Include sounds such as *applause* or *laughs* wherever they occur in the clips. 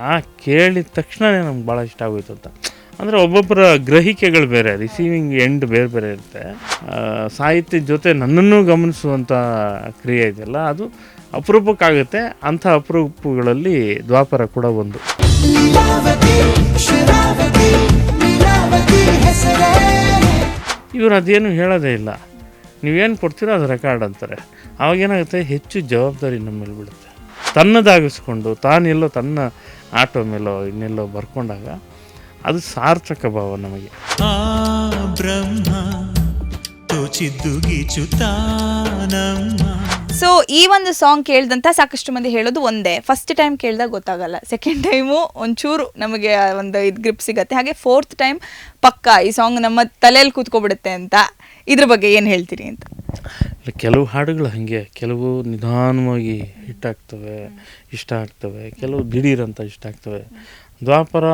ಆ ಕೇಳಿದ ತಕ್ಷಣವೇ ನಮ್ಗೆ ಭಾಳ ಇಷ್ಟ ಆಗೋಯ್ತು ಅಂತ. ಅಂದರೆ ಒಬ್ಬೊಬ್ಬರ ಗ್ರಹಿಕೆಗಳು ಬೇರೆ ರಿಸೀವಿಂಗ್ ಎಂಡ್ ಬೇರೆ ಬೇರೆ ಇರುತ್ತೆ. ಆ, ಸಾಹಿತ್ಯದ ಜೊತೆ ನನ್ನನ್ನು ಗಮನಿಸುವಂಥ ಕ್ರಿಯೆ ಇದೆಯಲ್ಲ ಅದು ಅಪರೂಪಕ್ಕಾಗುತ್ತೆ. ಅಂಥ ಅಪರೂಪಗಳಲ್ಲಿ ದ್ವಾಪರ ಕೂಡ ಒಂದು. ಇವರು ಅದೇನು ಹೇಳೋದೇ ಇಲ್ಲ. ನೀವೇನು ಕೊಡ್ತೀರೋ ಅದು ರೆಕಾರ್ಡ್ ಅಂತಾರೆ. ಅವಾಗೇನಾಗುತ್ತೆ ಹೆಚ್ಚು ಜವಾಬ್ದಾರಿ ನಮ್ಮಲ್ಲಿ ಬಿಡುತ್ತೆ ತನ್ನದಾಗಿಸ್ಕೊಂಡು ತಾನೆಲ್ಲೋ ತನ್ನ ಆಟೋ ಮೇಲೋ ಇನ್ನೆಲ್ಲೋ ಬರ್ಕೊಂಡಾಗ ಅದು ಸಾರ್ಥಕ ಭಾವ ನಮಗೆ. ಆ ಬ್ರಹ್ಮ ತೋಚಿದ್ದು ಗೀಚುತ್ತಾನಮ್ಮ ಸೊ ಈ ಒಂದು ಸಾಂಗ್ ಕೇಳ್ದಂತ ಸಾಕಷ್ಟು ಮಂದಿ ಹೇಳೋದು ಒಂದೇ. ಫಸ್ಟ್ ಟೈಮ್ ಕೇಳಿದಾಗ ಗೊತ್ತಾಗಲ್ಲ. ಸೆಕೆಂಡ್ ಟೈಮು ಒಂಚೂರು ನಮಗೆ ಒಂದು ಇದು ಗ್ರಿಪ್ ಸಿಗತ್ತೆ. ಹಾಗೆ ಫೋರ್ತ್ ಟೈಮ್ ಪಕ್ಕಾ ಈ ಸಾಂಗ್ ನಮ್ಮ ತಲೆಯಲ್ಲಿ ಕೂತ್ಕೊಬಿಡುತ್ತೆ ಅಂತ. ಇದ್ರ ಬಗ್ಗೆ ಏನು ಹೇಳ್ತೀರಿ ಅಂತ? ಕೆಲವು ಹಾಡುಗಳು ಹಾಗೆ, ಕೆಲವು ನಿಧಾನವಾಗಿ ಹಿಟ್ ಆಗ್ತವೆ, ಇಷ್ಟ ಆಗ್ತವೆ, ಕೆಲವು ದಿಢೀರ್ ಅಂತ ಇಷ್ಟ ಆಗ್ತವೆ. ದ್ವಾಪರ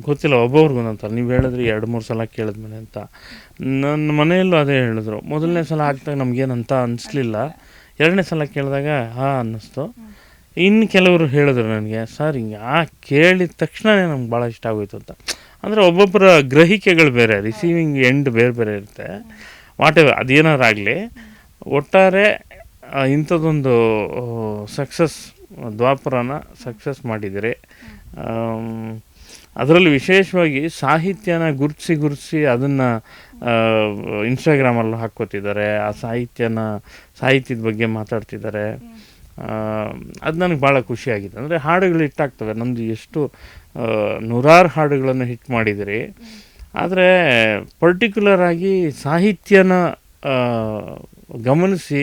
ಗೊತ್ತಿಲ್ಲ, ಒಬ್ಬೊಬ್ರಿಗೆ ಒಂದಂತಾರೆ ನೀವು ಹೇಳಿದ್ರಿ ಎರಡು, ಮೂರು ಸಲ ಕೇಳಿದ್ಮೇಲೆ ಅಂತ. ನನ್ನ ಮನೆಯಲ್ಲೂ ಅದೇ ಹೇಳಿದ್ರು. ಮೊದಲನೇ ಸಲ ಹಾಕ್ದಾಗ ನಮಗೇನಂತ ಅನಿಸ್ಲಿಲ್ಲ. ಎರಡನೇ ಸಲ ಕೇಳಿದಾಗ, ಹಾಂ, ಅನ್ನಿಸ್ತು. ಇನ್ನು ಕೆಲವರು ಹೇಳಿದ್ರು ನನಗೆ, ಸರ್, ಹಿಂಗೆ ಆ ಕೇಳಿದ ತಕ್ಷಣವೇ ನಮ್ಗೆ ಭಾಳ ಇಷ್ಟ ಆಗೋಯ್ತು ಅಂತ. ಅಂದರೆ ಒಬ್ಬೊಬ್ಬರ ಗ್ರಹಿಕೆಗಳು ಬೇರೆ, ರಿಸೀವಿಂಗ್ ಎಂಡ್ ಬೇರೆ ಬೇರೆ ಇರುತ್ತೆ. ವಾಟ್ ಎವರ್ ಅದೇನಾರು ಆಗಲಿ ಒಟ್ಟಾರೆ ಇಂಥದ್ದೊಂದು ಸಕ್ಸಸ್ ದ್ವಾಪರನ ಸಕ್ಸಸ್ ಮಾಡಿದರೆ ಅದರಲ್ಲಿ ವಿಶೇಷವಾಗಿ ಸಾಹಿತ್ಯನ ಗುರುತಿಸಿ ಗುರುತಿಸಿ ಅದನ್ನು ಇನ್ಸ್ಟಾಗ್ರಾಮಲ್ಲಿ ಹಾಕ್ಕೋತಿದ್ದಾರೆ. ಆ ಸಾಹಿತ್ಯನ, ಸಾಹಿತ್ಯದ ಬಗ್ಗೆ ಮಾತಾಡ್ತಿದ್ದಾರೆ. ಅದು ನನಗೆ ಭಾಳ ಖುಷಿಯಾಗಿದೆ ಅಂದರೆ ಹಾಡುಗಳು ಹಿಟ್ಟಾಗ್ತವೆ. ನಮ್ಮದು ಎಷ್ಟು ನೂರಾರು ಹಾಡುಗಳನ್ನು ಹಿಟ್ ಮಾಡಿದಿರಿ. ಆದರೆ ಪರ್ಟಿಕ್ಯುಲರ್ ಆಗಿ ಸಾಹಿತ್ಯನ ಗಮನಿಸಿ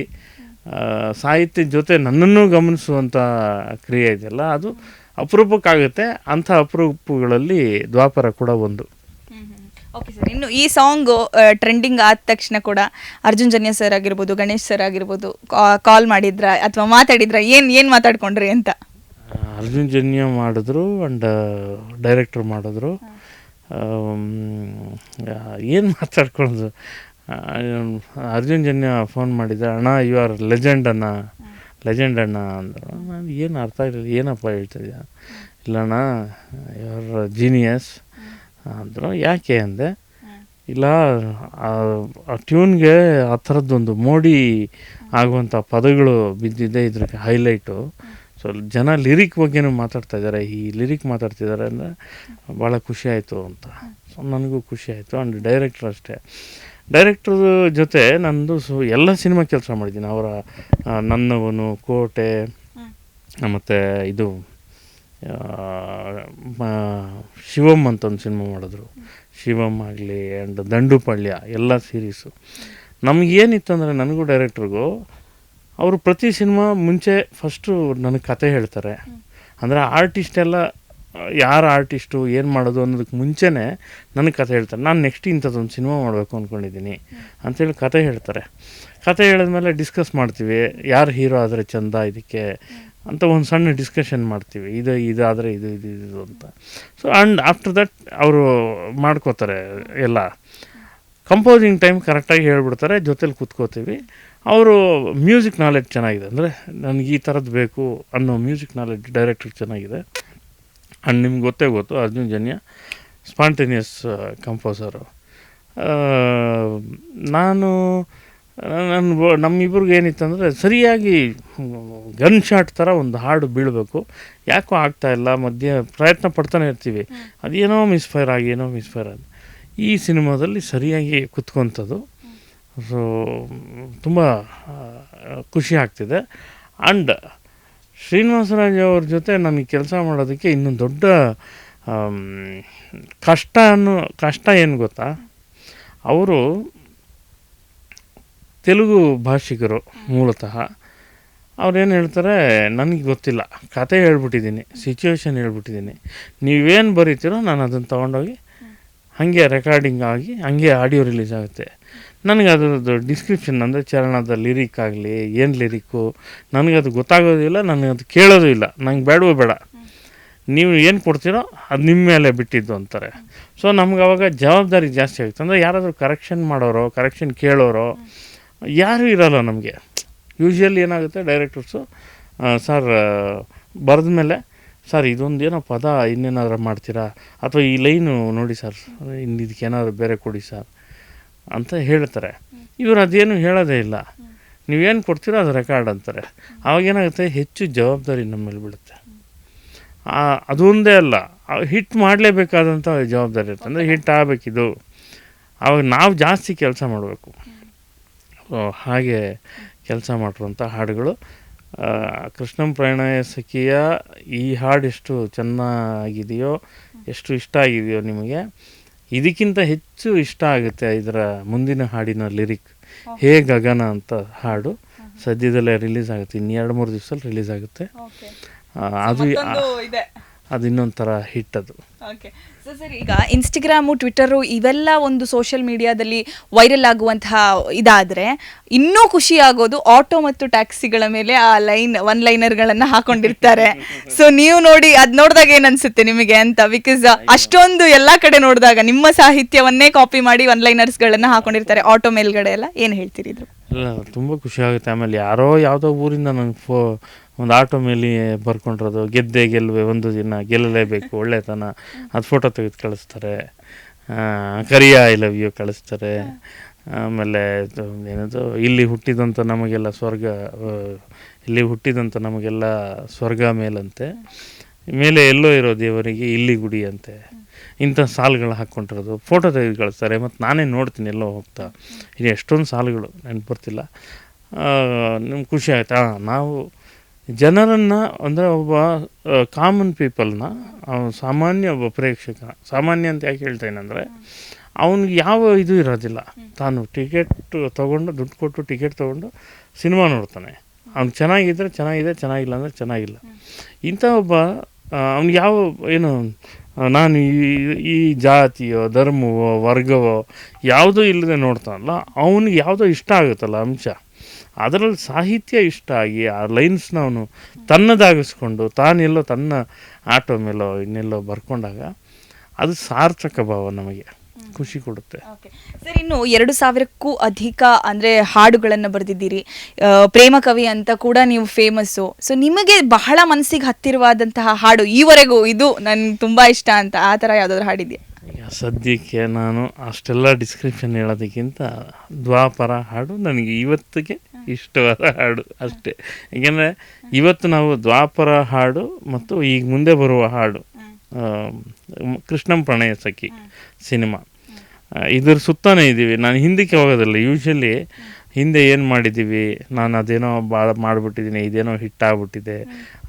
ಸಾಹಿತ್ಯ ಸಾಹಿತ್ಯದ ಜೊತೆ ನನ್ನನ್ನು ಗಮನಿಸುವಂಥ ಕ್ರಿಯೆ ಇದೆಯಲ್ಲ ಅದು ಅಪರೂಪಕ್ಕಾಗುತ್ತೆ. ಅಂಥ ಅಪರೂಪಗಳಲ್ಲಿ ದ್ವಾಪರ ಕೂಡ ಒಂದು. ಓಕೆ ಸರ್ ಇನ್ನು ಈ ಸಾಂಗು ಟ್ರೆಂಡಿಂಗ್ ಆದ ತಕ್ಷಣ ಕೂಡ ಅರ್ಜುನ್ ಜನ್ಯ ಸರ್ ಆಗಿರ್ಬೋದು ಗಣೇಶ್ ಸರ್ ಆಗಿರ್ಬೋದು ಕಾಲ್ ಮಾಡಿದ್ರ ಅಥವಾ ಮಾತಾಡಿದ್ರ ಏನು ಏನು ಮಾತಾಡ್ಕೊಂಡ್ರಿ ಅಂತ? ಅರ್ಜುನ್ ಜನ್ಯ ಮಾಡಿದ್ರು ಆ್ಯಂಡ್ ಡೈರೆಕ್ಟ್ರ್ ಮಾಡಿದ್ರು. ಏನು ಮಾತಾಡ್ಕೊಳ್ಳೋದು? ಆ, ಅರ್ಜುನ್ ಜನ್ಯ ಫೋನ್ ಮಾಡಿದ್ದೆ ಅಣ್ಣ ಯು ಆರ್ ಲೆಜೆಂಡ್ ಅಣ್ಣ ಲೆಜೆಂಡ್ ಅಣ್ಣ ಅಂದರು. ನಾನು, ಏನು ಅರ್ಥ ಆಗಲಿಲ್ಲ, ಏನಪ್ಪ ಹೇಳ್ತಿದ್ಯಾ? ಇಲ್ಲಣ್ಣ ಯು ಆರ್ ಜೀನಿಯಸ್ ಅಂದರು. ಯಾಕೆ ಅಂದೆ, ಇಲ್ಲ, ಆ- ಟ್ಯೂನ್ಗೆ ಆ ಥರದ್ದೊಂದು ಮೋಡಿ ಆಗುವಂಥ ಪದಗಳು ಬಿದ್ದಿದೆ ಇದ್ರಿಗೆ ಹೈಲೈಟು ಸೊ ಜನ ಲಿರಿಕ್ ಬಗ್ಗೆನೂ ಮಾತಾಡ್ತಾ ಇದ್ದಾರೆ. ಈ ಲಿರಿಕ್ ಮಾತಾಡ್ತಿದ್ದಾರೆ ಅಂದರೆ ಭಾಳ ಖುಷಿ ಆಯಿತು ಅಂತ. ಸೊ ನನಗೂ ಖುಷಿ ಆಯಿತು. ಆ್ಯಂಡ್ ಡೈರೆಕ್ಟ್ರ್ ಅಷ್ಟೇ. ಡೈರೆಕ್ಟ್ರ್ ಜೊತೆ ನಂದು ಸೊ ಎಲ್ಲ ಸಿನಿಮಾ ಕೆಲಸ ಮಾಡಿದ್ದೀನಿ. ಅವರ ನನ್ನವನು ಕೋಟೆ ಮತ್ತು ಇದು ಶಿವಮ್ ಅಂತ ಒಂದು ಸಿನಿಮಾ ಮಾಡಿದ್ರು. ಶಿವಮ್ ಆಗಲಿ ಆ್ಯಂಡ್ ದಂಡುಪಳ್ಯ ಎಲ್ಲ ಸೀರೀಸು ನಮಗೇನಿತ್ತು ಅಂದರೆ ನನಗೂ ಡೈರೆಕ್ಟ್ರಿಗೂ ಅವರು ಪ್ರತಿ ಸಿನಿಮಾ ಮುಂಚೆ ಫಸ್ಟು ನನಗೆ ಕತೆ ಹೇಳ್ತಾರೆ. ಅಂದರೆ ಆರ್ಟಿಸ್ಟ್ ಎಲ್ಲ ಯಾರು ಆರ್ಟಿಸ್ಟು ಏನು ಮಾಡೋದು ಅನ್ನೋದಕ್ಕೆ ಮುಂಚೆನೇ ನನಗೆ ಕತೆ ಹೇಳ್ತಾರೆ. ನಾನು ನೆಕ್ಸ್ಟ್ ಇಂಥದ್ದೊಂದು ಸಿನಿಮಾ ಮಾಡಬೇಕು ಅಂದ್ಕೊಂಡಿದ್ದೀನಿ ಅಂಥೇಳಿ ಕತೆ ಹೇಳ್ತಾರೆ. ಕತೆ ಹೇಳಿದ್ಮೇಲೆ ಡಿಸ್ಕಸ್ ಮಾಡ್ತೀವಿ. ಯಾರು ಹೀರೋ ಆದರೆ ಚಂದ ಇದಕ್ಕೆ ಅಂತ ಒಂದು ಸಣ್ಣ ಡಿಸ್ಕಷನ್ ಮಾಡ್ತೀವಿ. ಇದು ಇದಾದರೆ ಇದು ಇದು ಇದು ಅಂತ. ಸೊ ಆ್ಯಂಡ್ ಆಫ್ಟರ್ ದಟ್ ಅವರು ಮಾಡ್ಕೋತಾರೆ ಎಲ್ಲ. ಕಂಪೋಸಿಂಗ್ ಟೈಮ್ ಕರೆಕ್ಟಾಗಿ ಹೇಳ್ಬಿಡ್ತಾರೆ. ಜೊತೇಲಿ ಕೂತ್ಕೋತೀವಿ. ಅವರು ಮ್ಯೂಸಿಕ್ ನಾಲೆಡ್ಜ್ ಚೆನ್ನಾಗಿದೆ. ಅಂದರೆ ನನಗೆ ಈ ಥರದ್ದು ಬೇಕು ಅನ್ನೋ ಮ್ಯೂಸಿಕ್ ನಾಲೆಡ್ಜ್ ಡೈರೆಕ್ಟರ್ ಚೆನ್ನಾಗಿದೆ. ಆ್ಯಂಡ್ ನಿಮ್ಗೆ ಗೊತ್ತೇ ಗೊತ್ತು ಅರ್ಜುನ್ ಜನ್ಯ ಸ್ಪಾಂಟೇನಿಯಸ್ ಕಂಪೋಸರು ನಾನು ನನ್ನ ನಮ್ಮಿಬ್ರಿಗೆ ಏನಿತ್ತಂದರೆ ಸರಿಯಾಗಿ ಗನ್ ಶಾಟ್ ಥರ ಒಂದು ಹಾಡು ಬೀಳಬೇಕು. ಯಾಕೋ ಆಗ್ತಾ ಇಲ್ಲ ಮಧ್ಯೆ ಪ್ರಯತ್ನ ಪಡ್ತಾನೆ ಇರ್ತೀವಿ. ಅದೇನೋ ಮಿಸ್ಫೈರ್ ಆಗಿ ಏನೋ ಮಿಸ್ಫೈರ್ ಆಗಿ. ಈ ಸಿನಿಮಾದಲ್ಲಿ ಸರಿಯಾಗಿ ಕುತ್ಕೊಂಥದ್ದು ಸೊ ತುಂಬ ಖುಷಿ ಆಗ್ತಿದೆ. ಆ್ಯಂಡ್ ಶ್ರೀನಿವಾಸರಾಜ್ ಅವ್ರ ಜೊತೆ ನನಗೆ ಕೆಲಸ ಮಾಡೋದಕ್ಕೆ ಇನ್ನೂ ದೊಡ್ಡ ಕಷ್ಟ ಅನ್ನೋ, ಕಷ್ಟ ಏನು ಗೊತ್ತಾ? ಅವರು ತೆಲುಗು ಭಾಷಿಕರು ಮೂಲತಃ. ಅವ್ರೇನು ಹೇಳ್ತಾರೆ, ನನಗೆ ಗೊತ್ತಿಲ್ಲ. ಕತೆ ಹೇಳ್ಬಿಟ್ಟಿದ್ದೀನಿ ಸಿಚುವೇಶನ್ ಹೇಳ್ಬಿಟ್ಟಿದ್ದೀನಿ. ನೀವೇನು ಬರೀತೀರೋ ನಾನು ಅದನ್ನು ತೊಗೊಂಡೋಗಿ ಹಾಗೆ ರೆಕಾರ್ಡಿಂಗ್ ಆಗಿ ಹಾಗೆ ಆಡಿಯೋ ರಿಲೀಸ್ ಆಗುತ್ತೆ. ನನಗೆ ಅದರದ್ದು ಡಿಸ್ಕ್ರಿಪ್ಷನ್ ಅಂದರೆ ಚರಣದ ಲಿರಿಕ್ ಆಗಲಿ, ಏನು ಲಿರಿಕ್ಕು ನನಗದು ಗೊತ್ತಾಗೋದಿಲ್ಲ ನನಗೆ ಅದು ಕೇಳೋದು ಇಲ್ಲ. ನಂಗೆ ಬೇಡವೂ ಬೇಡ. ನೀವು ಏನು ಕೊಡ್ತೀರೋ ಅದು ನಿಮ್ಮ ಮೇಲೆ ಬಿಟ್ಟಿದ್ದು ಅಂತಾರೆ. ಸೊ ನಮ್ಗೆ ಅವಾಗ ಜವಾಬ್ದಾರಿ ಜಾಸ್ತಿ ಆಗುತ್ತೆ. ಅಂದರೆ ಯಾರಾದರೂ ಕರೆಕ್ಷನ್ ಮಾಡೋರೋ ಕರೆಕ್ಷನ್ ಕೇಳೋರೋ, ಯಾರೂ ಇರಲ್ಲ ನಮಗೆ. ಯೂಶ್ವಲಿ ಏನಾಗುತ್ತೆ ಡೈರೆಕ್ಟರ್ಸು ಸರ್ ಬರೆದ ಮೇಲೆ ಸರ್ ಇದೊಂದು ಏನೋ ಪದ, ಇನ್ನೇನಾದರೂ ಮಾಡ್ತೀರಾ? ಅಥವಾ ಈ ಲೈನು ನೋಡಿ ಸರ್ ಇನ್ನು ಇದಕ್ಕೆ ಏನಾದರೂ ಬೇರೆ ಕೊಡಿ ಸರ್ ಅಂತ ಹೇಳ್ತಾರೆ. ಇವರು ಅದೇನು ಹೇಳೋದೇ ಇಲ್ಲ. ನೀವೇನು ಕೊಡ್ತೀರೋ ಅದು ರೆಕಾರ್ಡ್ ಅಂತಾರೆ. ಅವಾಗೇನಾಗುತ್ತೆ? ಹೆಚ್ಚು ಜವಾಬ್ದಾರಿ ನಮ್ಮ ಮೇಲೆ ಆ, ಅದೊಂದೇ ಅಲ್ಲ. ಹಿಟ್ ಮಾಡಲೇಬೇಕಾದಂಥ ಜವಾಬ್ದಾರಿ ಇರುತ್ತೆ. ಅಂದರೆ ಹಿಟ್ ಆಗಬೇಕಿದು. ಅವಾಗ ನಾವು ಜಾಸ್ತಿ ಕೆಲಸ ಮಾಡಬೇಕು. ಹಾಗೆ ಕೆಲಸ ಮಾಡಿರುವಂಥ ಹಾಡುಗಳು. ಕೃಷ್ಣಂ ಪ್ರಣಯ ಸಖಿಯ ಈ ಹಾಡು ಎಷ್ಟು ಚೆನ್ನಾಗಿದೆಯೋ ಎಷ್ಟು ಇಷ್ಟ ಆಗಿದೆಯೋ ನಿಮಗೆ. ಇದಕ್ಕಿಂತ ಹೆಚ್ಚು ಇಷ್ಟ ಆಗುತ್ತೆ ಇದರ ಮುಂದಿನ ಹಾಡಿನ ಲಿರಿಕ್. ಹೇ ಗಗನ ಅಂತ ಹಾಡು ಸದ್ಯದಲ್ಲೇ ರಿಲೀಸ್ ಆಗುತ್ತೆ. ಇನ್ನೆರಡು ಮೂರು ದಿವಸದಲ್ಲಿ ರಿಲೀಸ್ ಆಗುತ್ತೆ. ಅದು ಅದು ಇನ್ನೊಂಥರ ಹಿಟ್ ಅದು. ಓಕೆ. ಸರ್ ಈಗ ಇನ್ಸ್ಟಾಗ್ರಾಮು ಟ್ವಿಟರು ಇವೆಲ್ಲ ಒಂದು ಸೋಷಿಯಲ್ ಮೀಡಿಯಾದಲ್ಲಿ ವೈರಲ್ ಆಗುವಂತಹ ಇದಾದರೆ ಇನ್ನೂ ಖುಷಿಯಾಗೋದು ಆಟೋ ಮತ್ತು ಟ್ಯಾಕ್ಸಿಗಳ ಮೇಲೆ ಆ ಲೈನ್ ಒನ್ ಲೈನರ್ಗಳನ್ನು ಹಾಕೊಂಡಿರ್ತಾರೆ. ಸೊ ನೀವು ನೋಡಿ, ಅದು ನೋಡಿದಾಗ ಏನು ಅನ್ಸುತ್ತೆ ನಿಮಗೆ ಅಂತ? ಬಿಕಾಸ್ ಅಷ್ಟೊಂದು ಎಲ್ಲ ಕಡೆ ನೋಡಿದಾಗ ನಿಮ್ಮ ಸಾಹಿತ್ಯವನ್ನೇ ಕಾಪಿ ಮಾಡಿ ಒನ್ ಲೈನರ್ಸ್ಗಳನ್ನು ಹಾಕೊಂಡಿರ್ತಾರೆ ಆಟೋ ಮೇಲ್ಗಡೆ ಎಲ್ಲ. ಏನು ಹೇಳ್ತೀರಿ ಇದ್ರು? ಇಲ್ಲ ತುಂಬ ಖುಷಿ ಆಗುತ್ತೆ. ಆಮೇಲೆ ಯಾರೋ ಯಾವುದೋ ಊರಿಂದ ನನಗೆ ಫೋ ಒಂದು ಆಟೋ ಮೇಲೆ ಬರ್ಕೊಂಡಿರೋದು. ಗೆದ್ದೆ ಗೆಲ್ಲುವೆ ಒಂದು ದಿನ ಗೆಲ್ಲಲೇಬೇಕು *laughs* ಒಳ್ಳೆತನ. ಅದು ಫೋಟೋ ತೆಗೆದು ಕಳಿಸ್ತಾರೆ. ಕರಿಯ ಐ ಲವ್ ಯು ಕಳಿಸ್ತಾರೆ. ಆಮೇಲೆ ಏನದು ಇಲ್ಲಿ ಹುಟ್ಟಿದಂಥ ನಮಗೆಲ್ಲ ಸ್ವರ್ಗ ಇಲ್ಲಿ ಹುಟ್ಟಿದಂಥ ನಮಗೆಲ್ಲ ಸ್ವರ್ಗ ಮೇಲಂತೆ. ಮೇಲೆ ಎಲ್ಲೋ ಇರೋ ದೇವರಿಗೆ ಇಲ್ಲಿ ಗುಡಿ ಅಂತೆ. ಇಂಥ ಸಾಲುಗಳು ಹಾಕ್ಕೊಂಡಿರೋದು. ಫೋಟೋ ತೆಗೆದು ಕಳಿಸ್ತಾರೆ ಮತ್ತು ನಾನೇ ನೋಡ್ತೀನಿ ಎಲ್ಲೋ ಹೋಗ್ತಾ. ಇದು ಎಷ್ಟೊಂದು ಸಾಲುಗಳು ನೆನಪು ಬರ್ತಿಲ್ಲ ನಿಮ್ಗೆ ಖುಷಿ ಆಯಿತಾ? ನಾವು ಜನರನ್ನು ಅಂದರೆ ಒಬ್ಬ ಕಾಮನ್ ಪೀಪಲ್ನ ಸಾಮಾನ್ಯ ಒಬ್ಬ ಪ್ರೇಕ್ಷಕ ಸಾಮಾನ್ಯ ಅಂತ ಯಾಕೆ ಹೇಳ್ತೇನೆ ಅಂದರೆ ಅವನಿಗೆ ಯಾವ ಇದು ಇರೋದಿಲ್ಲ. ತಾನು ಟಿಕೆಟ್ ತೊಗೊಂಡು, ದುಡ್ಡು ಕೊಟ್ಟು ಟಿಕೆಟ್ ತೊಗೊಂಡು ಸಿನಿಮಾ ನೋಡ್ತಾನೆ. ಅವ್ನು ಚೆನ್ನಾಗಿದ್ದರೆ ಚೆನ್ನಾಗಿದೆ, ಚೆನ್ನಾಗಿಲ್ಲ ಅಂದರೆ ಚೆನ್ನಾಗಿಲ್ಲ. ಇಂಥ ಒಬ್ಬ ಅವ್ನಿಗೆ ಯಾವ, ಏನು ನಾನು ಈ ಈ ಜಾತಿಯೋ, ಧರ್ಮವೋ, ವರ್ಗವೋ ಯಾವುದೂ ಇಲ್ಲದೆ ನೋಡ್ತಾನಲ್ಲ, ಅವನಿಗೆ ಯಾವುದೋ ಇಷ್ಟ ಆಗುತ್ತಲ್ಲ ಅಂಶ. ಅದರಲ್ಲಿ ಸಾಹಿತ್ಯ ಇಷ್ಟ ಆಗಿ ಆ ಲೈನ್ಸ್ನ ಅವನು ತನ್ನದಾಗಿಸ್ಕೊಂಡು, ತಾನೆಲ್ಲೋ ತನ್ನ ಆಟೋ ಮೇಲೋ ಇನ್ನೆಲ್ಲೋ ಬರ್ಕೊಂಡಾಗ ಅದು ಸಾರ್ಥಕ ಭಾವ ನಮಗೆ. ಖುಷಿ ಕೊಡುತ್ತೆ. ಸರ್ ಇನ್ನು ಎರಡು ಸಾವಿರಕ್ಕೂ ಅಧಿಕ ಅಂದ್ರೆ ಹಾಡುಗಳನ್ನು ಬರೆದಿದ್ದೀರಿ. ಪ್ರೇಮ ಕವಿ ಅಂತ ಕೂಡ ನೀವು ಫೇಮಸ್ಸು ಸೊ ನಿಮಗೆ ಬಹಳ ಮನಸ್ಸಿಗೆ ಹತ್ತಿರವಾದಂತಹ ಹಾಡು ಈವರೆಗೂ ಇದು ನನ್ಗೆ ತುಂಬಾ ಇಷ್ಟ ಅಂತ ಆ ಥರ ಯಾವ್ದಾದ್ರು ಹಾಡಿದೆಯಾ? ಈಗ ಸದ್ಯಕ್ಕೆ ನಾನು ಅಷ್ಟೆಲ್ಲ ಡಿಸ್ಕ್ರಿಪ್ಷನ್ ಹೇಳೋದಕ್ಕಿಂತ ದ್ವಾಪರ ಹಾಡು ನನಗೆ ಇವತ್ತಿಗೆ ಇಷ್ಟವಾದ ಹಾಡು ಅಷ್ಟೇ. ಯಾಕೆಂದರೆ ಇವತ್ತು ನಾವು ದ್ವಾಪರ ಹಾಡು ಮತ್ತು ಈಗ ಮುಂದೆ ಬರುವ ಹಾಡು ಕೃಷ್ಣಂ ಪ್ರಣಯ ಸಖಿ ಸಿನಿಮಾ. ಇದ್ರ ಸುತ್ತಾನೇ ಇದ್ದೀವಿ ನಾನು ಹಿಂದಕ್ಕೆ ಹೋಗೋದಿಲ್ಲ. ಯೂಶ್ವಲಿ ಹಿಂದೆ ಏನು ಮಾಡಿದ್ದೀವಿ ನಾನು ಅದೇನೋ ಭಾಳ ಮಾಡಿಬಿಟ್ಟಿದ್ದೀನಿ ಇದೇನೋ ಹಿಟ್ ಆಗ್ಬಿಟ್ಟಿದೆ.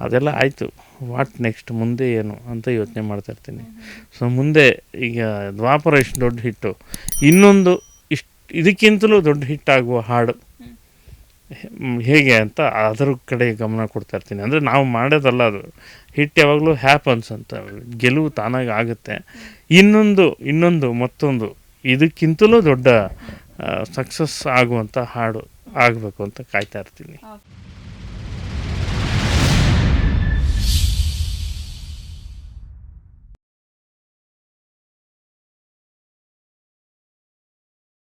ಅದೆಲ್ಲ ಆಯಿತು. ವಾಟ್ ನೆಕ್ಸ್ಟ್ ಮುಂದೆ ಏನು ಅಂತ ಯೋಚನೆ ಮಾಡ್ತಾ ಇರ್ತೀನಿ. ಸೊ ಮುಂದೆ ಈಗ ದ್ವಾಪರ ಇಷ್ಟು ದೊಡ್ಡ ಹಿಟ್ಟು ಇನ್ನೊಂದು ಇಷ್ಟು ಇದಕ್ಕಿಂತಲೂ ದೊಡ್ಡ ಹಿಟ್ ಆಗುವ ಹಾಡು. ಹೇಗೆ ಅಂತ ಅದರ ಕಡೆ ಗಮನ ಕೊಡ್ತಾ ಇರ್ತೀನಿ. ಅಂದರೆ ನಾವು ಮಾಡೋದಲ್ಲ ಅದು. ಹಿಟ್ ಯಾವಾಗಲೂ ಹ್ಯಾಪನ್ಸ್ ಅಂತ. ಗೆಲುವು ತಾನಾಗಿ ಆಗುತ್ತೆ. ಇನ್ನೊಂದು ಇನ್ನೊಂದು, ಮತ್ತೊಂದು. ಇದಕ್ಕಿಂತಲೂ ದೊಡ್ಡ ಸಕ್ಸಸ್ ಆಗುವಂಥ ಹಾಡು ಆಗಬೇಕು ಅಂತ ಕಾಯ್ತಾ ಇರ್ತೀನಿ.